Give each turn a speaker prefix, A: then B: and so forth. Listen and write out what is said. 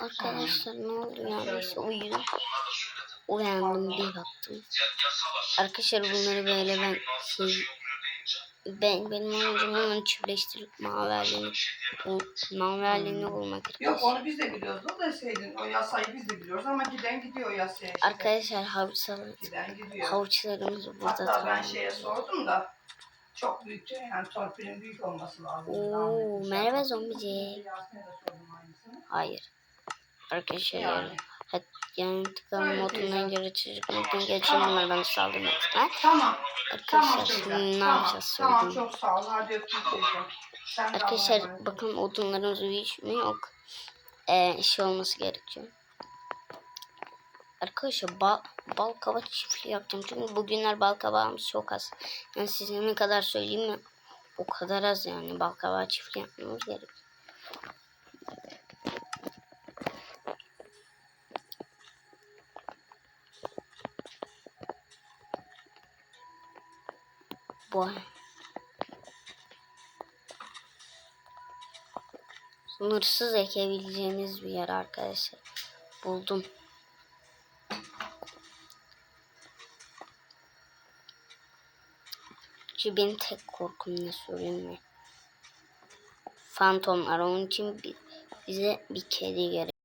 A: Arkadaşlar ne oldu ya? Neyse uyudum. Uyandım bir baktım. Arkadaşlar bunları böyle ben şey ben benim amacım onu çiftleştirip bul, mavi halini bulmak
B: Yok
A: arkadaşlar.
B: onu biz de biliyoruz. O deseydin o yasayı biz de biliyoruz ama giden gidiyor yasaya işte.
A: Arkadaşlar havuçlar,
B: Giden gidiyor.
A: havuçlarımız burada
B: Hatta ben
A: tamam.
B: şeye sordum da çok büyük yani torpilin büyük olması lazım.
A: Oo, merhaba zombici. Hayır. Arkadaşlar
B: Yani.
A: hat, yani modundan
B: diyeceğim.
A: göre çocuk modunu geçirmiyorlar bana saldırmasınlar.
B: Tamam. Tamam
A: Arkadaşlar şimdi ne
B: tamam,
A: yapacağız
B: Tamam
A: söyledim.
B: çok sağ ol. Hadi Allah'a
A: Arkadaşlar bakın odunlarımız hiç mi yok. Ee, şey olması gerekiyor. Arkadaşlar bal, bal kaba çiftliği yapacağım. Çünkü bugünler bal kabağımız çok az. Yani size ne kadar söyleyeyim mi? O kadar az yani bal kabağı çiftliği yapmamız gerekiyor. Bu sınırsız ekebileceğiniz bir yer arkadaşlar. Buldum. Ki benim tek korkum ne söyleyeyim mi? Fantomlar. Onun için bi- bize bir kedi gerek.